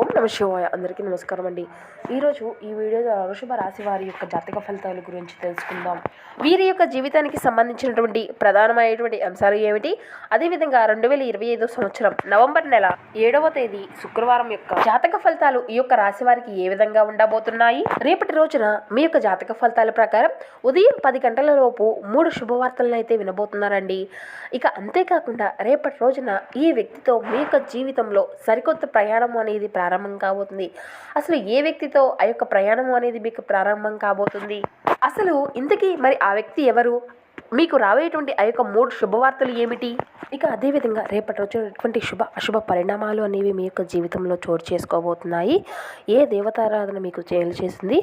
ఓం నమ శివాయ అందరికీ నమస్కారం అండి. ఈరోజు ఈ వీడియో ద్వారా వృషభ రాశి వారి యొక్క జాతక ఫలితాల గురించి తెలుసుకుందాం. వీరి యొక్క జీవితానికి సంబంధించినటువంటి ప్రధానమైనటువంటి అంశాలు ఏమిటి? అదేవిధంగా రెండు వేల ఇరవై ఐదో సంవత్సరం నవంబర్ నెల ఏడవ తేదీ శుక్రవారం యొక్క జాతక ఫలితాలు ఈ యొక్క రాశి వారికి ఏ విధంగా ఉండబోతున్నాయి? రేపటి రోజున మీ యొక్క జాతక ఫలితాల ప్రకారం ఉదయం పది గంటల లోపు మూడు శుభవార్తలను అయితే వినబోతున్నారండి. ఇక అంతేకాకుండా రేపటి రోజున ఈ వ్యక్తితో మీ యొక్క జీవితంలో సరికొత్త ప్రయాణం అనేది ప్రారంభం కాబోతుంది. అసలు ఏ వ్యక్తితో ఆ యొక్క ప్రయాణం అనేది మీకు ప్రారంభం కాబోతుంది? అసలు ఇంతకీ మరి ఆ వ్యక్తి ఎవరు? మీకు రాబోయేటువంటి ఆ యొక్క మూడు శుభవార్తలు ఏమిటి? ఇక అదేవిధంగా రేపటి వచ్చినటువంటి శుభ అశుభ పరిణామాలు అనేవి మీ యొక్క జీవితంలో చోటు చేసుకోబోతున్నాయి. ఏ దేవతారాధన మీకు చేయలు చేసింది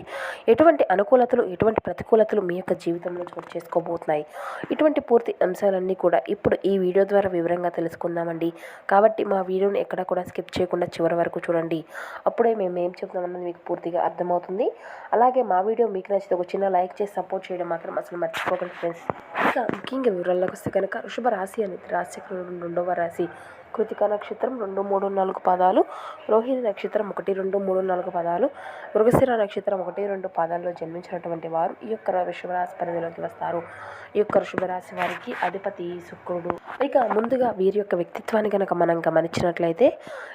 ఎటువంటి అనుకూలతలు ఎటువంటి ప్రతికూలతలు మీ యొక్క జీవితంలో చోటు చేసుకోబోతున్నాయి? ఇటువంటి పూర్తి అంశాలన్నీ కూడా ఇప్పుడు ఈ వీడియో ద్వారా వివరంగా తెలుసుకుందామండి. కాబట్టి మా వీడియోని ఎక్కడ కూడా స్కిప్ చేయకుండా చివరి వరకు చూడండి. అప్పుడే మేము ఏం చెప్తామన్నది మీకు పూర్తిగా అర్థమవుతుంది. అలాగే మా వీడియో మీకు నచ్చితే ఒక చిన్న లైక్ చేసి సపోర్ట్ చేయడం మాత్రం అసలు మర్చిపోకండి ఫ్రెండ్స్. ఇక ముఖ్యంగా వివరాల్లోకి వస్తే కనుక వృషభ రాశి అనేది రాశి రెండవ రాశి. కృతిక నక్షత్రం రెండు మూడు నాలుగు పదాలు. రోహిణి నక్షత్రం ఒకటి రెండు మూడు నాలుగు పదాలు. మృగశిర నక్షత్రం ఒకటి రెండు పదాల్లో జన్మించినటువంటి వారు ఈ యొక్క వృషభ పరిధిలోకి వస్తారు. ఈ యొక్క వృషభ వారికి అధిపతి శుక్రుడు. ఇక ముందుగా వీరి యొక్క వ్యక్తిత్వాన్ని కనుక మనం గమనించినట్లయితే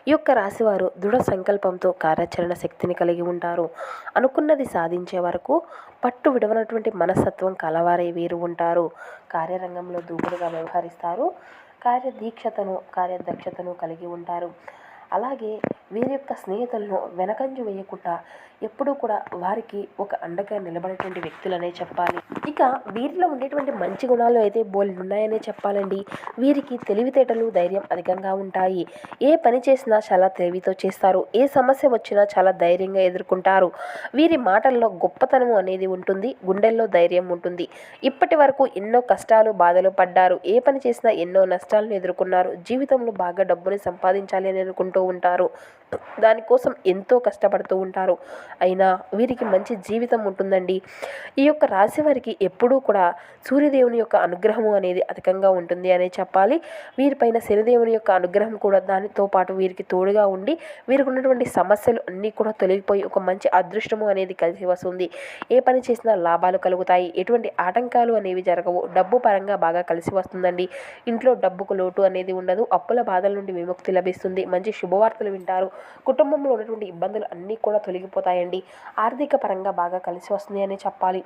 ఈ యొక్క రాశివారు దృఢ సంకల్పంతో కార్యాచరణ శక్తిని కలిగి ఉంటారు. అనుకున్నది సాధించే వరకు పట్టు విడవనటువంటి మనస్తత్వం కలవారే వీరు ఉంటారు. కార్యరంగంలో దూకుడుగా వ్యవహరిస్తారు. కార్యదీక్షతను కార్యదక్షతను కలిగి ఉంటారు. అలాగే వీరి యొక్క స్నేహితులను వెనకంజు వేయకుండా ఎప్పుడూ కూడా వారికి ఒక అండగా నిలబడేటువంటి వ్యక్తులనే చెప్పాలి. ఇక వీరిలో ఉండేటువంటి మంచి గుణాలు అయితే బోల్డ్ ఉన్నాయనే చెప్పాలండి. వీరికి తెలివితేటలు ధైర్యం అధికంగా ఉంటాయి. ఏ పని చేసినా చాలా తెలివితో చేస్తారు. ఏ సమస్య వచ్చినా చాలా ధైర్యంగా ఎదుర్కొంటారు. వీరి మాటల్లో గొప్పతనం అనేది ఉంటుంది గుండెల్లో ధైర్యం ఉంటుంది. ఇప్పటి వరకు ఎన్నో కష్టాలు బాధలు పడ్డారు. ఏ పని చేసినా ఎన్నో నష్టాలను ఎదుర్కొన్నారు. జీవితంలో బాగా డబ్బుని సంపాదించాలి అని అనుకుంటూ ఉంటారు. దానికోసం ఎంతో కష్టపడుతూ ఉంటారు. అయినా వీరికి మంచి జీవితం ఉంటుందండి. ఈ యొక్క రాశి వారికి ఎప్పుడూ కూడా సూర్యదేవుని యొక్క అనుగ్రహము అనేది అధికంగా ఉంటుంది అనే చెప్పాలి. వీరిపైన శనిదేవుని యొక్క అనుగ్రహం కూడా దానితో పాటు వీరికి తోడుగా ఉండి వీరికి ఉన్నటువంటి సమస్యలు అన్నీ కూడా తొలగిపోయి ఒక మంచి అదృష్టము అనేది కలిసి వస్తుంది. ఏ పని చేసినా లాభాలు కలుగుతాయి. ఎటువంటి ఆటంకాలు అనేవి జరగవు. డబ్బు పరంగా బాగా కలిసి వస్తుందండి. ఇంట్లో డబ్బుకు లోటు అనేది ఉండదు. అప్పుల బాధల నుండి విముక్తి లభిస్తుంది. మంచి శుభవార్తలు వింటారు. కుటుంబంలో ఉన్నటువంటి ఇబ్బందులు అన్నీ కూడా తొలగిపోతాయండి. ఆర్థిక పరంగా బాగా కలిసి వస్తుంది అనే చెప్పాలి.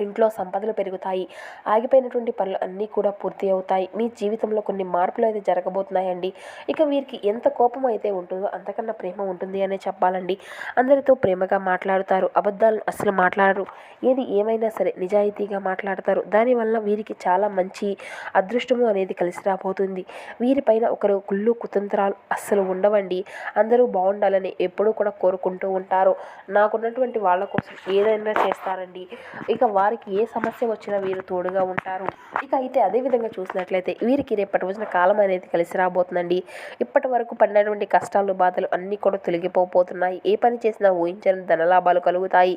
ఇంట్లో సంపదలు పెరుగుతాయి. ఆగిపోయినటువంటి పనులు అన్నీ కూడా పూర్తి అవుతాయి. మీ జీవితంలో కొన్ని మార్పులు అయితే జరగబోతున్నాయండి. ఇక వీరికి ఎంత కోపం అయితే ఉంటుందో అంతకన్నా ప్రేమ ఉంటుంది అనే చెప్పాలండి. అందరితో ప్రేమగా మాట్లాడుతారు. అబద్ధాలను అసలు మాట్లాడరు. ఏది ఏమైనా సరే నిజాయితీగా మాట్లాడతారు. దానివల్ల వీరికి చాలా మంచి అదృష్టము అనేది కలిసి రాబోతుంది. వీరిపైన ఒకరు కుళ్ళు కుతంత్రాలు అస్సలు ఉండవండి. అందరూ బాగుండాలని ఎప్పుడూ కూడా కోరుకుంటూ ఉంటారు. నాకున్నటువంటి వాళ్ళ కోసం ఏదైనా చేస్తారండి. ఇక వారికి ఏ సమస్య వచ్చినా వీరు తోడుగా ఉంటారు. ఇక అయితే అదే విధంగా చూసినట్లయితే వీరికి రేపటి రోజున కాలం అనేది కలిసి రాబోతుందండి. ఇప్పటి వరకు పడినటువంటి కష్టాలు బాధలు అన్నీ కూడా తొలగిపోబోతున్నాయి. ఏ పని చేసినా ఊహించని ధనలాభాలు కలుగుతాయి.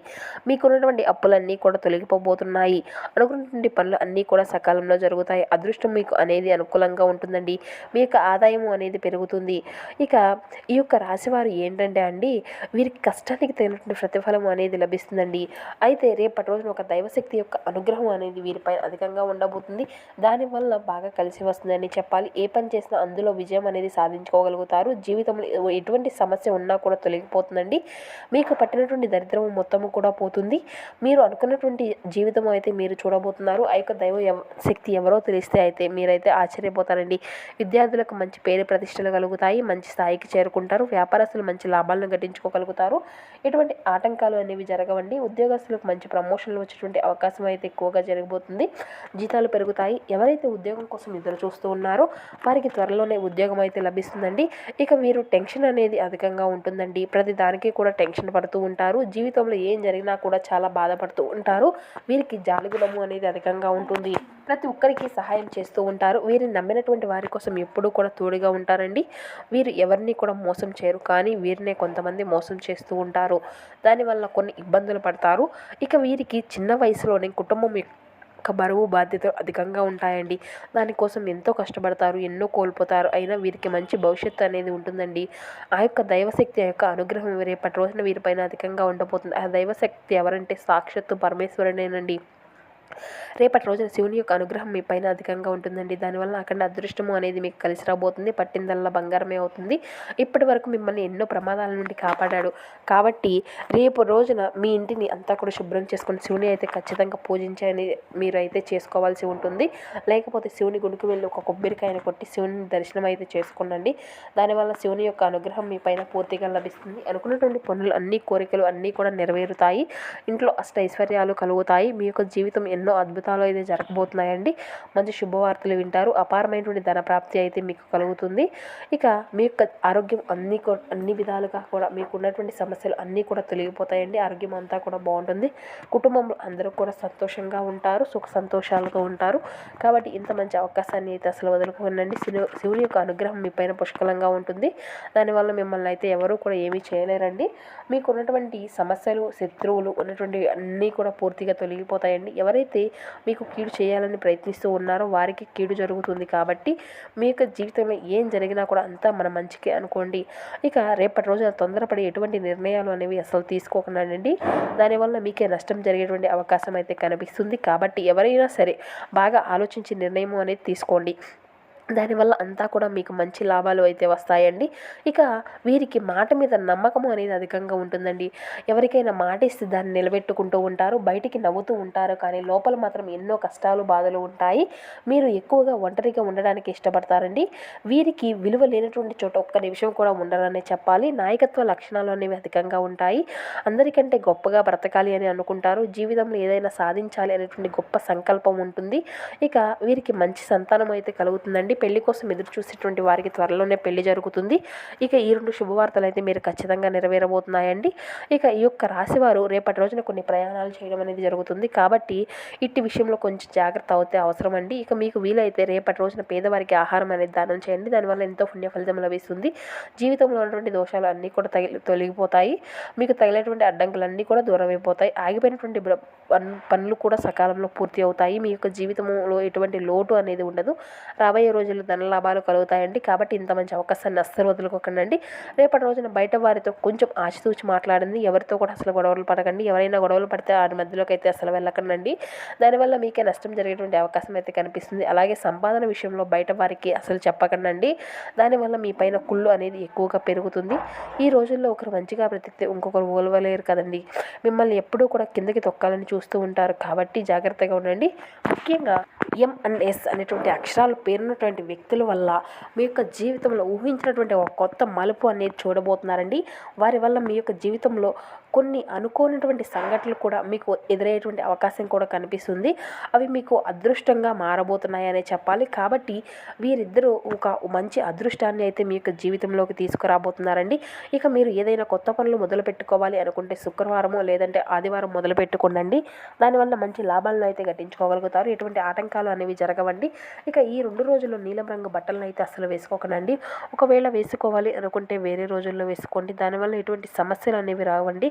మీకున్నటువంటి అప్పులన్నీ కూడా తొలగిపోబోతున్నాయి. అనుకున్నటువంటి పనులు అన్నీ కూడా సకాలంలో జరుగుతాయి. అదృష్టం మీకు అనేది అనుకూలంగా ఉంటుందండి. మీ యొక్క ఆదాయం అనేది పెరుగుతుంది. ఇక ఈ యొక్క రాశివారు ఏంటంటే అండి వీరికి కష్టానికి తగినటువంటి ప్రతిఫలం అనేది లభిస్తుందండి. అయితే రేపటి రోజున ఒక దైవశక్తి యొక్క అనుగ్రహం అనేది వీరిపై అధికంగా ఉండబోతుంది. దానివల్ల బాగా కలిసి వస్తుందని చెప్పాలి. ఏ పని చేసినా అందులో విజయం అనేది సాధించుకోగలుగుతారు. జీవితంలో ఎటువంటి సమస్య ఉన్నా కూడా తొలగిపోతుందండి. మీకు పట్టినటువంటి దరిద్రం మొత్తము కూడా పోతుంది. మీరు అనుకున్నటువంటి జీవితం అయితే మీరు చూడబోతున్నారు. ఆ యొక్క దైవ ఎవ- శక్తి ఎవరో తెలిస్తే అయితే మీరైతే ఆశ్చర్యపోతారండి. విద్యార్థులకు మంచి పేరు ప్రతిష్టలు కలుగుతాయి. మంచి స్థాయికి చేరుకుంటారు. వ్యాపారస్తులు మంచి లాభాలను గట్టించుకోగలుగుతారు ఎటువంటి ఆటంకాలు అనేవి జరగవండి. ఉద్యోగస్తులకు మంచి ప్రమోషన్లు వచ్చేటువంటి అవకాశం అయితే ఎక్కువగా జరగబోతుంది. జీతాలు పెరుగుతాయి. ఎవరైతే ఉద్యోగం కోసం ఎదురు చూస్తూ ఉన్నారో వారికి త్వరలోనే ఉద్యోగం అయితే లభిస్తుందండి. ఇక వీరు టెన్షన్ అనేది అధికంగా ఉంటుందండి. ప్రతి దానికి కూడా టెన్షన్ పడుతూ ఉంటారు. జీవితంలో ఏం జరిగినా కూడా చాలా బాధపడుతూ ఉంటారు. వీరికి జాలిగుణము అనేది అధికంగా ఉంటుంది. ప్రతి ఒక్కరికి సహాయం చేస్తూ ఉంటారు. వీరిని నమ్మినటువంటి వారి కోసం ఎప్పుడూ కూడా తోడుగా ఉంటారండి. వీరు ఎవరిని కూడా మోసం చేయరు. కానీ వీరినే కొంతమంది మోసం చేస్తూ ఉంటారు. దానివల్ల కొన్ని ఇబ్బందులు పడతారు. ఇక వీరికి చిన్న వయసు వయసులోనే కుటుంబం యొక్క బరువు బాధ్యతలు అధికంగా ఉంటాయండి. దానికోసం ఎంతో కష్టపడతారు ఎన్నో కోల్పోతారు. అయినా వీరికి మంచి భవిష్యత్తు అనేది ఉంటుందండి. ఆ యొక్క దైవశక్తి యొక్క అనుగ్రహం రేపటి రోజున వీరిపైన అధికంగా ఉండబోతుంది? ఆ దైవశక్తి ఎవరంటే సాక్షాత్తు పరమేశ్వరుడేనండి. రేపటి రోజున శివుని యొక్క అనుగ్రహం మీ పైన అధికంగా ఉంటుందండి. దానివల్ల అక్కడ అదృష్టము అనేది మీకు కలిసి రాబోతుంది. పట్టిందల్లా బంగారమే అవుతుంది. ఇప్పటి వరకు మిమ్మల్ని ఎన్నో ప్రమాదాల నుండి కాపాడాడు. కాబట్టి రేపు రోజున మీ ఇంటిని అంతా కూడా శుభ్రం చేసుకుని శివుని అయితే ఖచ్చితంగా పూజించని మీరు అయితే చేసుకోవాల్సి ఉంటుంది. లేకపోతే శివుని గుడికి వెళ్ళి ఒక కొబ్బరికాయను కొట్టి శివుని దర్శనం అయితే చేసుకోండి దానివల్ల శివుని యొక్క అనుగ్రహం మీ పైన పూర్తిగా లభిస్తుంది. అనుకున్నటువంటి పనులు అన్ని కోరికలు అన్నీ కూడా నెరవేరుతాయి. ఇంట్లో అష్ట ఐశ్వర్యాలు కలుగుతాయి. మీ యొక్క జీవితం ఎన్నో అద్భుతాలు అయితే జరగబోతున్నాయండి. మంచి శుభవార్తలు వింటారు. అపారమైనటువంటి ధన ప్రాప్తి అయితే మీకు కలుగుతుంది. ఇక మీ యొక్క ఆరోగ్యం అన్ని అన్ని విధాలుగా కూడా మీకు ఉన్నటువంటి సమస్యలు అన్నీ కూడా తొలగిపోతాయండి. ఆరోగ్యం అంతా కూడా బాగుంటుంది. కుటుంబంలో అందరూ కూడా సంతోషంగా ఉంటారు. సుఖ సంతోషాలతో ఉంటారు. కాబట్టి ఇంత మంచి అవకాశాన్ని అయితే అసలు వదులుకోనండి శివుని యొక్క అనుగ్రహం మీ పైన పుష్కలంగా ఉంటుంది. దానివల్ల మిమ్మల్ని అయితే ఎవరూ కూడా ఏమీ చేయలేరండి. మీకు ఉన్నటువంటి సమస్యలు శత్రువులు ఉన్నటువంటి అన్నీ కూడా పూర్తిగా తొలగిపోతాయండి. ఎవరైతే మీకు కీడు చేయాలని ప్రయత్నిస్తూ ఉన్నారో వారికి కీడు జరుగుతుంది కాబట్టి మీ యొక్క జీవితంలో ఏం జరిగినా కూడా అంతా మన మంచికే అనుకోండి. ఇక రేపటి రోజున తొందరపడి ఎటువంటి నిర్ణయాలు అనేవి అసలు తీసుకోకుండానండి. దానివల్ల మీకే నష్టం జరిగేటువంటి అవకాశం అయితే కనిపిస్తుంది. కాబట్టి ఎవరైనా సరే బాగా ఆలోచించి నిర్ణయం అనేది తీసుకోండి. దానివల్ల అంతా కూడా మీకు మంచి లాభాలు అయితే వస్తాయండి. ఇక వీరికి మాట మీద నమ్మకం అనేది అధికంగా ఉంటుందండి. ఎవరికైనా మాట ఇస్తే దాన్ని నిలబెట్టుకుంటూ ఉంటారు బయటికి నవ్వుతూ ఉంటారు. కానీ లోపల మాత్రం ఎన్నో కష్టాలు బాధలు ఉంటాయి. మీరు ఎక్కువగా ఒంటరిగా ఉండడానికి ఇష్టపడతారండి. వీరికి విలువ లేనటువంటి చోట ఒక్క నిమిషం కూడా ఉండరనే చెప్పాలి. నాయకత్వ లక్షణాలు అనేవి అధికంగా ఉంటాయి. అందరికంటే గొప్పగా బ్రతకాలి అని అనుకుంటారు. జీవితంలో ఏదైనా సాధించాలి అనేటువంటి గొప్ప సంకల్పం ఉంటుంది. ఇక వీరికి మంచి సంతానం అయితే కలుగుతుందండి. పెళ్ళి కోసం ఎదురు చూసేటువంటి వారికి త్వరలోనే పెళ్ళి జరుగుతుంది. ఇక ఈ రెండు శుభవార్తలు అయితే మీరు ఖచ్చితంగా నెరవేరబోతున్నాయండి. ఇక ఈ యొక్క రాశివారు రేపటి రోజున కొన్ని ప్రయాణాలు చేయడం అనేది జరుగుతుంది. కాబట్టి ఇట్టి విషయంలో కొంచెం జాగ్రత్త అవుతే అవసరం అండి ఇక మీకు వీలైతే రేపటి రోజున పేదవారికి ఆహారం అనేది దానం చేయండి. దానివల్ల ఎంతో పుణ్య ఫలితం లభిస్తుంది. జీవితంలో ఉన్నటువంటి దోషాలు అన్నీ కూడా తగిలి తొలగిపోతాయి. మీకు తగిలేటువంటి అడ్డంకులన్నీ కూడా దూరం అయిపోతాయి. ఆగిపోయినటువంటి పనులు కూడా సకాలంలో పూర్తి అవుతాయి. మీ యొక్క జీవితంలో ఎటువంటి లోటు అనేది ఉండదు. రాబోయే రోజులు ధన లాభాలు కలుగుతాయండి. కాబట్టి ఇంత మంచి అవకాశాన్ని అస్సలు వదులుకోకండి రేపటి రోజున బయట వారితో కొంచెం ఆచితూచి మాట్లాడండి. ఎవరితో కూడా అసలు గొడవలు పడకండి. ఎవరైనా గొడవలు పడితే ఆ మధ్యలోకి అయితే అసలు వెళ్ళకండి దానివల్ల మీకే నష్టం జరిగేటువంటి అవకాశం అయితే కనిపిస్తుంది. అలాగే సంపాదన విషయంలో బయట వారికి అసలు చెప్పకండి దానివల్ల మీ పైన కుళ్ళు అనేది ఎక్కువగా పెరుగుతుంది. ఈ రోజుల్లో ఒకరు మంచిగా బ్రతికితే ఇంకొకరు ఓలవలేరు కదండి. మిమ్మల్ని ఎప్పుడూ కూడా కిందకి తొక్కాలని చూస్తూ ఉంటారు. కాబట్టి జాగ్రత్తగా ఉండండి. ముఖ్యంగా ఎం అండ్ ఎస్ అనేటువంటి అక్షరాలు పేరున్నటువంటి వ్యక్తుల వల్ల మీ యొక్క జీవితంలో ఊహించినటువంటి ఒక కొత్త మలుపు అనేది చూడబోతున్నారండి. వారి వల్ల మీ యొక్క జీవితంలో కొన్ని అనుకోనటువంటి సంఘటనలు కూడా మీకు ఎదురయ్యేటువంటి అవకాశం కూడా కనిపిస్తుంది. అవి మీకు అదృష్టంగా మారబోతున్నాయనే చెప్పాలి. కాబట్టి వీరిద్దరూ ఒక మంచి అదృష్టాన్ని అయితే మీ యొక్క జీవితంలోకి తీసుకురాబోతున్నారండి. ఇక మీరు ఏదైనా కొత్త పనులు మొదలు పెట్టుకోవాలి అనుకుంటే శుక్రవారము లేదంటే ఆదివారం మొదలు పెట్టుకోండి దానివల్ల మంచి లాభాలను అయితే గట్టించుకోగలుగుతారు ఎటువంటి ఆటంకాలు అనేవి జరగవండి. ఇక ఈ రెండు రోజుల్లో నీలం రంగు బట్టలను అయితే అసలు వేసుకోకండి. ఒకవేళ వేసుకోవాలి అనుకుంటే వేరే రోజుల్లో వేసుకోండి. దానివల్ల ఎటువంటి సమస్యలు అనేవి రావండి.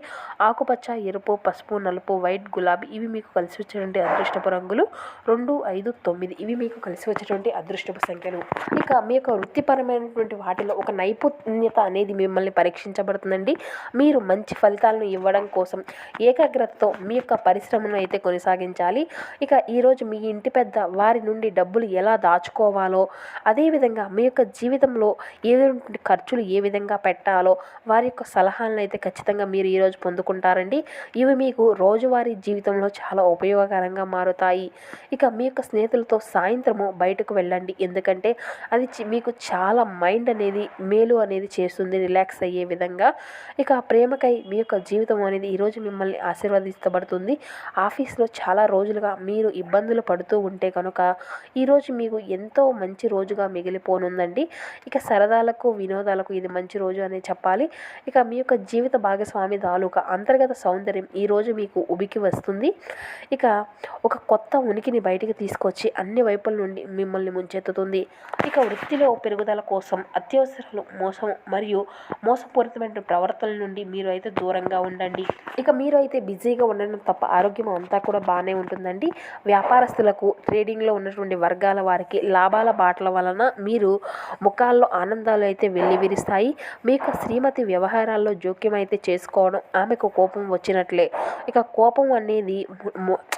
ఆకుపచ్చ ఎరుపు పసుపు నలుపు వైట్ గులాబీ ఇవి మీకు కలిసి వచ్చేటువంటి అదృష్టపు రంగులు. రెండు ఐదు తొమ్మిది ఇవి మీకు కలిసి వచ్చేటువంటి అదృష్టపు సంఖ్యలు. ఇక మీ యొక్క వృత్తిపరమైనటువంటి వాటిలో ఒక నైపుణ్యత అనేది మిమ్మల్ని పరీక్షించబడుతుందండి. మీరు మంచి ఫలితాలను ఇవ్వడం కోసం ఏకాగ్రతతో మీ యొక్క పరిశ్రమను అయితే కొనసాగించాలి. ఇక ఈరోజు మీ ఇంటి పెద్ద వారి నుండి డబ్బులు ఎలా దాచుకోవాలో అదేవిధంగా మీ యొక్క జీవితంలో ఏదైనా ఖర్చులు ఏ విధంగా పెట్టాలో వారి యొక్క సలహాలను అయితే ఖచ్చితంగా మీరు ఈరోజు పొందుకుంటారండి. ఇవి మీకు రోజువారీ జీవితంలో చాలా ఉపయోగకరంగా మారుతాయి. ఇక మీ యొక్క స్నేహితులతో సాయంత్రము బయటకు వెళ్ళండి. ఎందుకంటే అది చి- మీకు చాలా మైండ్ అనేది మేలు అనేది చేస్తుంది రిలాక్స్ అయ్యే విధంగా. ఇక ప్రేమకై మీ యొక్క జీవితం అనేది ఈరోజు మిమ్మల్ని ఆశీర్వదిస్తబడుతుంది ఆఫీస్లో చాలా రోజులుగా మీరు ఇబ్బందులు పడుతూ ఉంటే కనుక ఈరోజు మీకు ఎంతో మంచి మంచి రోజుగా మిగిలిపోనుందండి. ఇక సరదాలకు వినోదాలకు ఇది మంచి రోజు అనే చెప్పాలి. ఇక మీ యొక్క జీవిత భాగస్వామి తాలూకా అంతర్గత సౌందర్యం ఈరోజు మీకు ఉబికి వస్తుంది. ఇక ఒక కొత్త ఉనికిని బయటికి తీసుకొచ్చి అన్ని వైపుల నుండి మిమ్మల్ని ముంచెత్తుతుంది. ఇక వృత్తిలో పెరుగుదల కోసం అత్యవసరాలు మోసం మరియు మోసపూరితమైన ప్రవర్తనల నుండి మీరు అయితే దూరంగా ఉండండి. ఇక మీరు అయితే బిజీగా ఉండడం తప్ప ఆరోగ్యం అంతా కూడా బాగానే ఉంటుందండి. వ్యాపారస్తులకు ట్రేడింగ్లో ఉన్నటువంటి వర్గాల వారికి లాభాల బాటల వలన మీరు ముఖాల్లో ఆనందాలు అయితే వెల్లివిరుస్తాయి మీకు శ్రీమతి వ్యవహారాల్లో జోక్యం అయితే చేసుకోవడం ఆమెకు కోపం వచ్చినట్లే. ఇక కోపం అనేది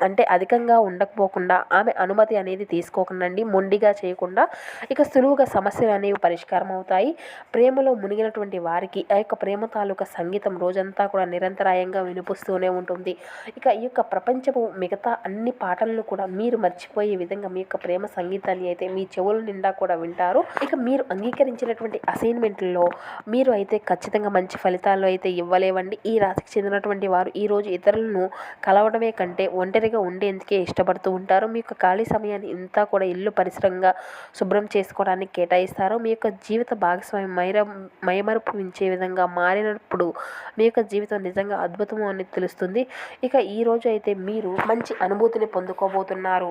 అంటే అధికంగా ఉండకపోకుండా ఆమె అనుమతి అనేది తీసుకోకండి మొండిగా చేయకుండా ఇక సులువుగా సమస్యలు అనేవి పరిష్కారం అవుతాయి. ప్రేమలో మునిగినటువంటి వారికి ఆ యొక్క ప్రేమ తాలూకా సంగీతం రోజంతా కూడా నిరంతరాయంగా వినిపిస్తూనే ఉంటుంది. ఇక ఈ యొక్క ప్రపంచము మిగతా అన్ని పాటలను కూడా మీరు మర్చిపోయే విధంగా మీ యొక్క ప్రేమ సంగీతాన్ని అయితే మీ చెవుల నిండా కూడా వింటారు. ఇక మీరు అంగీకరించినటువంటి అసైన్మెంట్లో మీరు అయితే ఖచ్చితంగా మంచి ఫలితాలు అయితే ఇవ్వలేవండి. ఈ రాశికి చెందినటువంటి వారు ఈరోజు ఇతరులను కలవడమే కంటే ఒంటరిగా ఉండేందుకే ఇష్టపడుతూ ఉంటారు. మీ యొక్క ఖాళీ సమయాన్ని ఇంతా కూడా ఇల్లు పరిసరంగా శుభ్రం చేసుకోవడానికి కేటాయిస్తారు. మీ యొక్క జీవిత భాగస్వామి మైర మైమరుపు ఉంచే విధంగా మారినప్పుడు మీ యొక్క జీవితం నిజంగా అద్భుతం అని తెలుస్తుంది. ఇక ఈ రోజు అయితే మీరు మంచి అనుభూతిని పొందుకోబోతున్నారు.